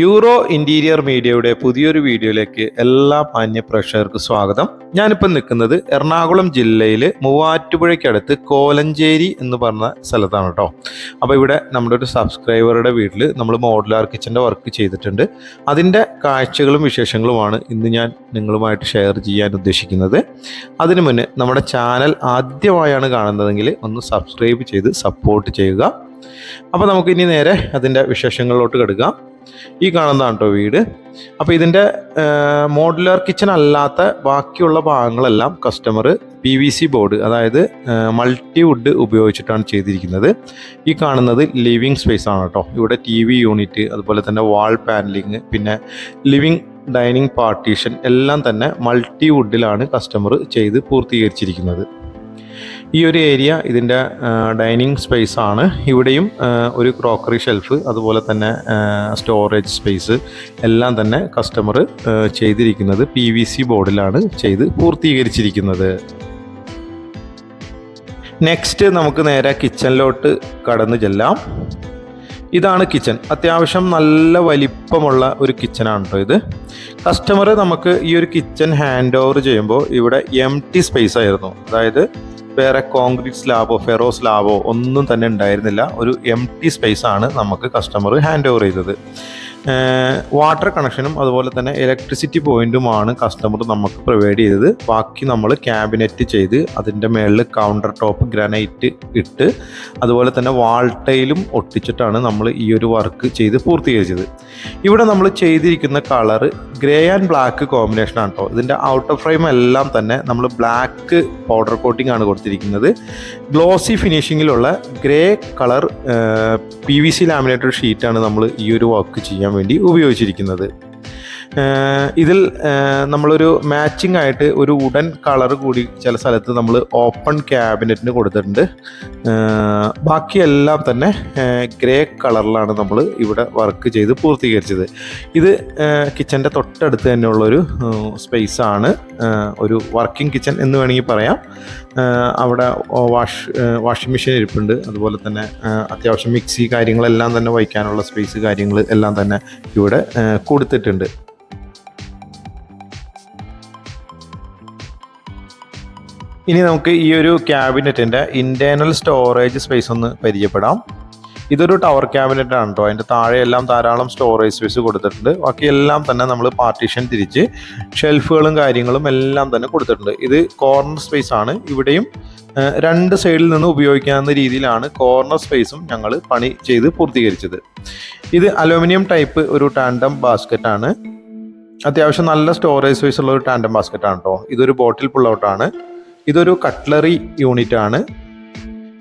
Euro interior മീഡിയയുടെ പുതിയൊരു വീഡിയോയിലേക്ക് എല്ലാ മാന്യ പ്രേക്ഷകർക്കും സ്വാഗതം. ഞാനിപ്പോൾ നിൽക്കുന്നത് എറണാകുളം ജില്ലയിൽ മൂവാറ്റുപുഴയ്ക്കടുത്ത് കോലഞ്ചേരി എന്ന് പറഞ്ഞ സ്ഥലത്താണ് കേട്ടോ. അപ്പോൾ ഇവിടെ നമ്മുടെ ഒരു സബ്സ്ക്രൈബറുടെ വീട്ടിൽ നമ്മൾ മോഡുലാർ കിച്ചന്റെ വർക്ക് ചെയ്തിട്ടുണ്ട്. അതിന്റെ കാഴ്ചകളും വിശേഷങ്ങളുമാണ് ഇന്ന് ഞാൻ നിങ്ങളുമായിട്ട് ഷെയർ ചെയ്യാൻ ഉദ്ദേശിക്കുന്നത്. അതിനു മുന്നേ നമ്മുടെ ചാനൽ ആദ്യമായാണ് കാണുന്നതെങ്കിൽ ഒന്ന് സബ്സ്ക്രൈബ് ചെയ്ത് സപ്പോർട്ട് ചെയ്യുക. അപ്പോൾ നമുക്ക് ഇനി നേരെ അതിന്റെ വിശേഷങ്ങളിലോട്ട് കിടക്കാം. ഈ കാണുന്നതാണ് കേട്ടോ വീട് അപ്പോൾ ഇതിന്റെ മോഡുലാർ കിച്ചൺ അല്ലാത്ത ബാക്കിയുള്ള ഭാഗങ്ങളെല്ലാം customer P V C board അതായത് മൾട്ടി വുഡ് ഉപയോഗിച്ചിട്ടാണ് ചെയ്തിരിക്കുന്നത്. ഈ കാണുന്നത് ലിവിങ് സ്പേസ് ആണ് കേട്ടോ ഇവിടെ ടി വി യൂണിറ്റ് അതുപോലെ തന്നെ വാൾ പാനലിങ് പിന്നെ ലിവിങ് ഡൈനിങ് പാർട്ടീഷൻ എല്ലാം തന്നെ മൾട്ടി വുഡിലാണ് കസ്റ്റമർ ചെയ്ത് പൂർത്തീകരിച്ചിരിക്കുന്നത്. ഈ ഒരു ഏരിയ ഇതിന്റെ ഡൈനിങ് സ്പേസ് ആണ്. ഇവിടെയും ഒരു ക്രോക്കറി ഷെൽഫ് അതുപോലെ തന്നെ സ്റ്റോറേജ് സ്പേസ് എല്ലാം തന്നെ കസ്റ്റമർ ചെയ്തിരിക്കുന്നത് പി വി സി ബോർഡിലാണ് ചെയ്ത് പൂർത്തീകരിച്ചിരിക്കുന്നത്. നെക്സ്റ്റ് നമുക്ക് നേരെ കിച്ചണിലോട്ട് കടന്നു ചെല്ലാം. ഇതാണ് കിച്ചൺ അത്യാവശ്യം നല്ല വലിപ്പമുള്ള ഒരു കിച്ചണാണ് കേട്ടോ ഇത്. കസ്റ്റമർ നമുക്ക് ഈ ഒരു കിച്ചൺ ഹാൻഡ് ഓവർ ചെയ്യുമ്പോൾ ഇവിടെ എം ടി സ്പേസ് ആയിരുന്നു. അതായത് വേറെ കോൺക്രീറ്റ് സ്ലാബോ ഫെറോ സ്ലാബോ ഒന്നും തന്നെ ഉണ്ടായിരുന്നില്ല. ഒരു എം ടി സ്പേസ് ആണ് നമുക്ക് കസ്റ്റമർ ഹാൻഡ് ഓവർ ചെയ്തത്. വാട്ടർ കണക്ഷനും അതുപോലെ തന്നെ ഇലക്ട്രിസിറ്റി പോയിന്റുമാണ് കസ്റ്റമർ നമുക്ക് പ്രൊവൈഡ് ചെയ്തത്. ബാക്കി നമ്മൾ ക്യാബിനറ്റ് ചെയ്ത് അതിന്റെ മേളിൽ കൗണ്ടർ ടോപ്പ് ഗ്രാനൈറ്റ് ഇട്ട് അതുപോലെ തന്നെ വാൾട്ടയിലും ഒട്ടിച്ചിട്ടാണ് നമ്മൾ ഈ ഒരു വർക്ക് ചെയ്ത് പൂർത്തീകരിച്ചത്. ഇവിടെ നമ്മൾ ചെയ്തിരിക്കുന്ന colour grey and black combination ആണ് കേട്ടോ ഇതിന്റെ ഔട്ടർ ഫ്രെയിം എല്ലാം തന്നെ നമ്മൾ ബ്ലാക്ക് പൗഡർ കോട്ടിംഗ് ആണ് കൊടുത്തിരിക്കുന്നത്. Glossy ഫിനിഷിങ്ങിലുള്ള grey colour P V C laminated ഷീറ്റാണ് നമ്മൾ ഈ ഒരു വർക്ക് ചെയ്യാൻ വേണ്ടി ഉപയോഗിച്ചിരിക്കുന്നത്. ഇതിൽ നമ്മളൊരു മാച്ചിങ് ആയിട്ട് ഒരു ഉടൻ കളർ കൂടി ചില സ്ഥലത്ത് നമ്മൾ ഓപ്പൺ ക്യാബിനറ്റിന് കൊടുത്തിട്ടുണ്ട്. ബാക്കിയെല്ലാം തന്നെ ഗ്രേ കളറിലാണ് നമ്മൾ ഇവിടെ വർക്ക് ചെയ്ത് പൂർത്തീകരിച്ചത്. ഇത് കിച്ചന്റെ തൊട്ടടുത്ത് തന്നെയുള്ളൊരു സ്പേസ് ആണ്. ഒരു വർക്കിംഗ് കിച്ചൺ എന്ന് വേണമെങ്കിൽ പറയാം. അവിടെ വാഷ് വാഷിംഗ് മെഷീൻ ഇരിപ്പുണ്ട്. അതുപോലെ തന്നെ അത്യാവശ്യം മിക്സി കാര്യങ്ങളെല്ലാം തന്നെ വയ്ക്കാനുള്ള സ്പേസ് കാര്യങ്ങൾ എല്ലാം തന്നെ ഇവിടെ കൊടുത്തിട്ടുണ്ട്. ഇനി നമുക്ക് ഈ ഒരു ക്യാബിനറ്റിന്റെ ഇന്റേർണൽ സ്റ്റോറേജ് സ്പേസ് ഒന്ന് പരിചയപ്പെടാം. ഇതൊരു ടവർ ക്യാബിനറ്റ് ആണ് കേട്ടോ അതിന്റെ താഴെയെല്ലാം ധാരാളം സ്റ്റോറേജ് സ്പേസ് കൊടുത്തിട്ടുണ്ട്. ബാക്കി എല്ലാം തന്നെ നമ്മൾ പാർട്ടീഷൻ തിരിച്ച് ഷെൽഫുകളും കാര്യങ്ങളും എല്ലാം തന്നെ കൊടുത്തിട്ടുണ്ട്. ഇത് കോർണർ സ്പേസ് ആണ്. ഇവിടെയും രണ്ട് സൈഡിൽ നിന്ന് ഉപയോഗിക്കാവുന്ന രീതിയിലാണ് കോർണർ സ്പേസും ഞങ്ങൾ പണി ചെയ്ത് പൂർത്തീകരിച്ചത്. ഇത് അലുമിനിയം ടൈപ്പ് ഒരു ടാൻഡം ബാസ്ക്കറ്റ് ആണ്. അത്യാവശ്യം നല്ല സ്റ്റോറേജ് സ്പേസ് ഉള്ള ഒരു ടാൻഡം ബാസ്ക്കറ്റ് ആണ് കേട്ടോ ഇതൊരു ബോട്ടിൽ പുൾ ഔട്ടാണ് ഇതൊരു കട്ട്ലറി യൂണിറ്റ് ആണ്.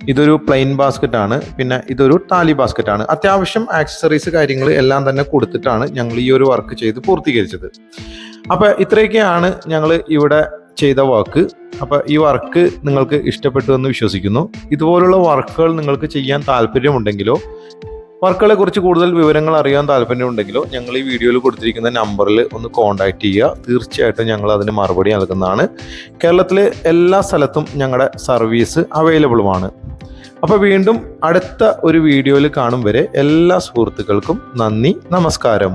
ഇതൊരു പ്ലെയിൻ ബാസ്ക്കറ്റ് ആണ്. പിന്നെ ഇതൊരു താലി ബാസ്ക്കറ്റ് ആണ്. അത്യാവശ്യം ആക്സസറീസ് കാര്യങ്ങൾ എല്ലാം തന്നെ കൊടുത്തിട്ടാണ് ഞങ്ങൾ ഈ ഒരു വർക്ക് ചെയ്ത് പൂർത്തീകരിച്ചത്. അപ്പോൾ ഇത്രയൊക്കെയാണ് ഞങ്ങൾ ഇവിടെ ചെയ്ത വർക്ക് അപ്പോൾ ഈ വർക്ക് നിങ്ങൾക്ക് ഇഷ്ടപ്പെട്ടു എന്ന് വിശ്വസിക്കുന്നു. ഇതുപോലുള്ള വർക്കുകൾ നിങ്ങൾക്ക് ചെയ്യാൻ താല്പര്യമുണ്ടെങ്കിലോ വർക്കുകളെ കുറിച്ച് കൂടുതൽ വിവരങ്ങൾ അറിയാൻ താല്പര്യമുണ്ടെങ്കിലോ ഞങ്ങൾ ഈ വീഡിയോയിൽ കൊടുത്തിരിക്കുന്ന നമ്പറിൽ ഒന്ന് കോൺടാക്റ്റ് ചെയ്യുക. തീർച്ചയായിട്ടും ഞങ്ങൾ അതിന് മറുപടി നൽകുന്നതാണ്. കേരളത്തിലെ എല്ലാ സ്ഥലത്തും ഞങ്ങളുടെ സർവീസ് അവൈലബിളുമാണ് അപ്പോൾ വീണ്ടും അടുത്ത ഒരു വീഡിയോയിൽ കാണും വരെ എല്ലാ സുഹൃത്തുക്കൾക്കും നന്ദി നമസ്കാരം.